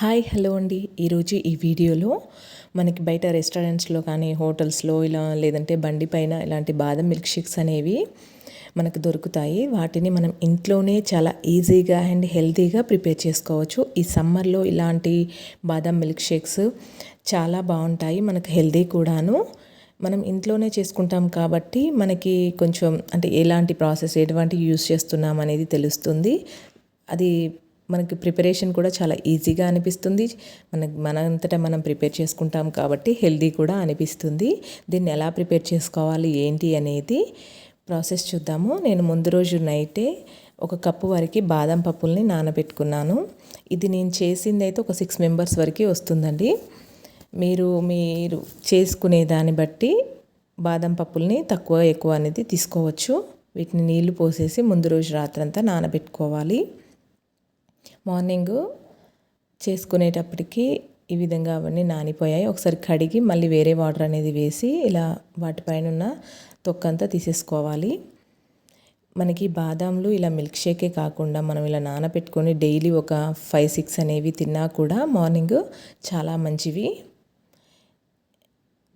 Hi hello అండి. ఈరోజు ఈ వీడియోలో మనకి బయట రెస్టారెంట్స్లో కానీ హోటల్స్లో ఇలా లేదంటే బండి పైన ఇలాంటి బాదం మిల్క్ షేక్స్ అనేవి మనకు దొరుకుతాయి. వాటిని మనం ఇంట్లోనే చాలా ఈజీగా అండ్ హెల్తీగా ప్రిపేర్ చేసుకోవచ్చు. ఈ సమ్మర్లో ఇలాంటి బాదం మిల్క్ షేక్స్ చాలా బాగుంటాయి మనకు హెల్తీ కూడాను. మనం ఇంట్లోనే చేసుకుంటాం కాబట్టి మనకి కొంచెం అంటే ఎలాంటి ప్రాసెస్ ఎటువంటి యూస్ చేస్తున్నాం అనేది తెలుస్తుంది. అది మనకి ప్రిపరేషన్ కూడా చాలా ఈజీగా అనిపిస్తుంది. మన మనంతటా మనం ప్రిపేర్ చేసుకుంటాం కాబట్టి హెల్దీ కూడా అనిపిస్తుంది. దీన్ని ఎలా ప్రిపేర్ చేసుకోవాలి ఏంటి అనేది ప్రాసెస్ చూద్దాము. నేను ముందు రోజు నైటే ఒక కప్పు వరకు బాదం పప్పుల్ని నానబెట్టుకున్నాను. ఇది నేను చేసింది అయితే ఒక సిక్స్ మెంబర్స్ వరకు వస్తుందండి. మీరు మీరు చేసుకునే దాన్ని బట్టి బాదం పప్పుల్ని తక్కువ ఎక్కువ అనేది తీసుకోవచ్చు. వీటిని నీళ్ళు పోసేసి ముందు రోజు రాత్రంతా నానబెట్టుకోవాలి. మార్నింగ్ చేసుకునేటప్పటికి ఈ విధంగా అవన్నీ నానిపోయాయి. ఒకసారి కడిగి మళ్ళీ వేరే వాటర్ అనేది వేసి ఇలా వాటిపైన ఉన్న తొక్కంతా తీసేసుకోవాలి. మనకి బాదాంలు ఇలా మిల్క్ షేకే కాకుండా మనం ఇలా నానబెట్టుకొని డైలీ ఒక ఫైవ్ సిక్స్ అనేవి తిన్నా కూడా మార్నింగ్ చాలా మంచివి.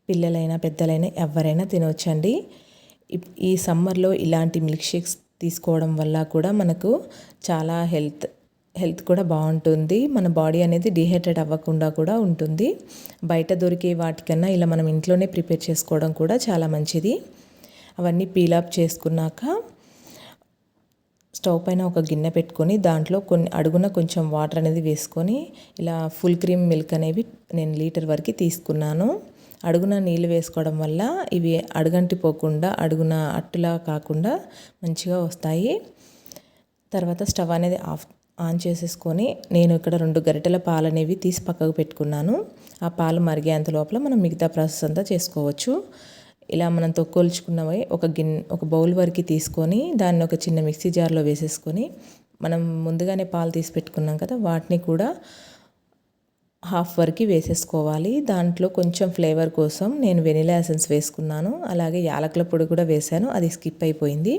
పిల్లలైనా పెద్దలైనా ఎవరైనా తినవచ్చండి ఈ సమ్మర్లో ఇలాంటి మిల్క్ షేక్స్ తీసుకోవడం వల్ల కూడా మనకు చాలా హెల్త్ హెల్త్ కూడా బాగుంటుంది. మన బాడీ అనేది డిహైడ్రేట్ అవ్వకుండా కూడా ఉంటుంది. బయట దొరికే వాటికన్నా ఇలా మనం ఇంట్లోనే ప్రిపేర్ చేసుకోవడం కూడా చాలా మంచిది. అవన్నీ పీలాప్ చేసుకున్నాక స్టవ్ పైన ఒక గిన్నె పెట్టుకొని దాంట్లో కొన్ని అడుగున కొంచెం వాటర్ అనేది వేసుకొని ఇలా ఫుల్ క్రీమ్ మిల్క్ అనేవి నేను లీటర్ వరకు తీసుకున్నాను. అడుగున నీళ్ళు వేసుకోవడం వల్ల ఇవి అడుగంటిపోకుండా అడుగున అట్టులా కాకుండా మంచిగా వస్తాయి. తర్వాత స్టవ్ అనేది ఆఫ్ ఆన్ చేసేసుకొని నేను ఇక్కడ రెండు గరిటెల పాలు అనేవి తీసి పక్కకు పెట్టుకున్నాను. ఆ పాలు మరిగేంత లోపల మనం మిగతా ప్రాసెస్ అంతా చేసుకోవచ్చు. ఇలా మనం తొక్కొల్చుకున్నవి ఒక గిన్నె ఒక బౌల్ వరకు తీసుకొని దాన్ని ఒక చిన్న మిక్సీ జార్లో వేసేసుకొని మనం ముందుగానే పాలు తీసి పెట్టుకున్నాం కదా వాటిని కూడా హాఫ్ వరకు వేసేసుకోవాలి. దాంట్లో కొంచెం ఫ్లేవర్ కోసం నేను వెనిలా ఎసెన్స్ వేసుకున్నాను. అలాగే యాలకుల పొడి కూడా వేశాను. అది స్కిప్ అయిపోయింది.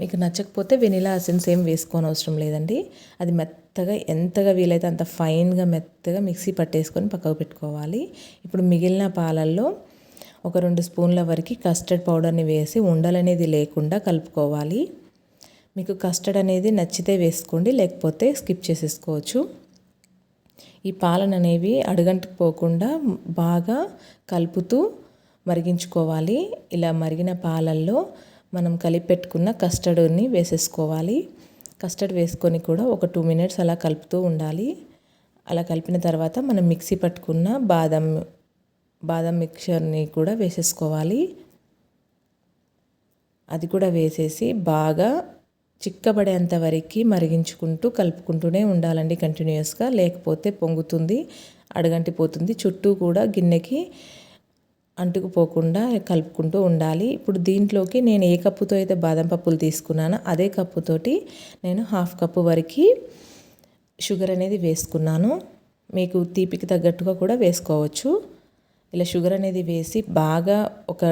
మీకు నచ్చకపోతే వెనిలా అసెన్స్ ఏం వేసుకోని అవసరం లేదండి. అది మెత్తగా ఎంతగా వీలైతే అంత ఫైన్గా మెత్తగా మిక్సీ పట్టేసుకొని పక్కకు పెట్టుకోవాలి. ఇప్పుడు మిగిలిన పాలల్లో ఒక రెండు స్పూన్ల వరకు కస్టర్డ్ పౌడర్ని వేసి ఉండలనేది లేకుండా కలుపుకోవాలి. మీకు కస్టర్డ్ అనేది నచ్చితే వేసుకోండి లేకపోతే స్కిప్ చేసేసుకోవచ్చు. ఈ పాలన అనేవి అడుగంటుకుపోకుండా బాగా కలుపుతూ మరిగించుకోవాలి. ఇలా మరిగిన పాలల్లో మనం కలిపెట్టుకున్న కస్టర్డ్ని వేసేసుకోవాలి. కస్టర్డ్ వేసుకొని కూడా ఒక టూ మినిట్స్ అలా కలుపుతూ ఉండాలి. అలా కలిపిన తర్వాత మనం మిక్సీ పట్టుకున్న బాదం బాదం మిక్చర్ని కూడా వేసేసుకోవాలి. అది కూడా వేసేసి బాగా చిక్కబడేంత వరకు మరిగించుకుంటూ కలుపుకుంటూనే ఉండాలండి కంటిన్యూస్గా లేకపోతే పొంగుతుంది అడగంటిపోతుంది. చుట్టూ కూడా గిన్నెకి అంటుకుపోకుండా కలుపుకుంటూ ఉండాలి. ఇప్పుడు దీంట్లోకి నేను ఏ కప్పుతో అయితే బాదం పప్పులు తీసుకున్నానో అదే కప్పుతోటి నేను హాఫ్ కప్పు వరకు షుగర్ అనేది వేసుకున్నాను. మీకు తీపికి తగ్గట్టుగా కూడా వేసుకోవచ్చు. ఇలా షుగర్ అనేది వేసి బాగా ఒక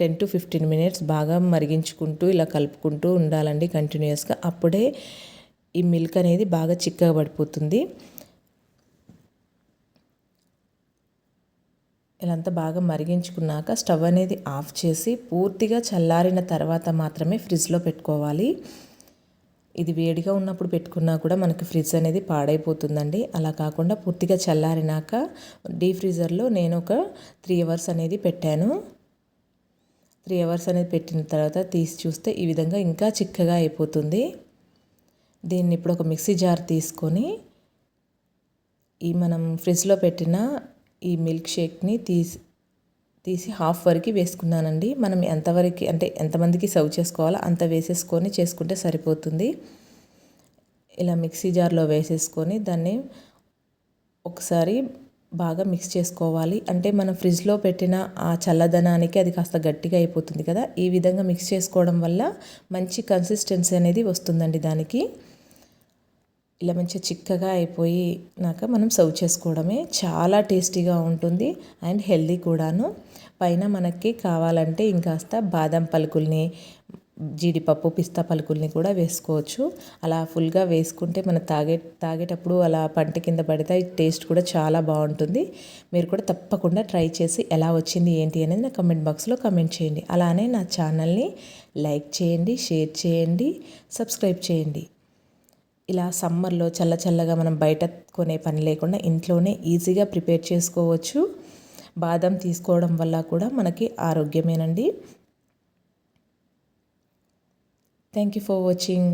టెన్ టు ఫిఫ్టీన్ మినిట్స్ బాగా మరిగించుకుంటూ ఇలా కలుపుకుంటూ ఉండాలండి కంటిన్యూస్గా. అప్పుడే ఈ మిల్క్ అనేది బాగా చిక్కగా పడిపోతుంది. ఇలాంతా బాగా మరిగించుకున్నాక స్టవ్ అనేది ఆఫ్ చేసి పూర్తిగా చల్లారిన తర్వాత మాత్రమే ఫ్రిడ్జ్లో పెట్టుకోవాలి. ఇది వేడిగా ఉన్నప్పుడు పెట్టుకున్నా కూడా మనకి ఫ్రిడ్జ్ అనేది పాడైపోతుందండి. అలా కాకుండా పూర్తిగా చల్లారినాక డీ ఫ్రీజర్లో నేను ఒక త్రీ అవర్స్ అనేది పెట్టాను. త్రీ అవర్స్ అనేది పెట్టిన తర్వాత తీసి చూస్తే ఈ విధంగా ఇంకా చిక్కగా అయిపోతుంది. దీన్ని ఇప్పుడు ఒక మిక్సీ జార్ తీసుకొని ఈ మనం ఫ్రిడ్జ్లో పెట్టిన ఈ మిల్క్ షేక్ని తీసి తీసి హాఫ్ వరకు వేసుకున్నానండి. మనం ఎంతవరకు అంటే ఎంతమందికి సర్వ్ చేసుకోవాలో అంత వేసేసుకొని చేసుకుంటే సరిపోతుంది. ఇలా మిక్సీ జార్లో వేసేసుకొని దాన్ని ఒకసారి బాగా మిక్స్ చేసుకోవాలి. అంటే మనం ఫ్రిడ్జ్లో పెట్టిన ఆ చల్లదనానికి అది కాస్త గట్టిగా అయిపోతుంది కదా. ఈ విధంగా మిక్స్ చేసుకోవడం వల్ల మంచి కన్సిస్టెన్సీ అనేది వస్తుందండి దానికి. ఇలా మంచిగా చిక్కగా అయిపోయినాక మనం సర్వ్ చేసుకోవడమే చాలా టేస్టీగా ఉంటుంది అండ్ హెల్దీ కూడాను. పైన మనకి కావాలంటే ఇంకాస్త బాదం పలుకుల్ని జీడిపప్పు పిస్తా పలుకుల్ని కూడా వేసుకోవచ్చు. అలా ఫుల్గా వేసుకుంటే మనం తాగే తాగేటప్పుడు అలా పంట కింద పడితే టేస్ట్ కూడా చాలా బాగుంటుంది. మీరు కూడా తప్పకుండా ట్రై చేసి ఎలా వచ్చింది ఏంటి అనేది నా కమెంట్ బాక్స్లో కమెంట్ చేయండి. అలానే నా ఛానల్ని లైక్ చేయండి షేర్ చేయండి సబ్స్క్రైబ్ చేయండి. ఇలా సమ్మర్లో చల్ల చల్లగా మనం బయట కొనే పని లేకుండా ఇంట్లోనే ఈజీగా ప్రిపేర్ చేసుకోవచ్చు. బాదం తీసుకోవడం వల్ల కూడా మనకి ఆరోగ్యమేనండి. Thank you for watching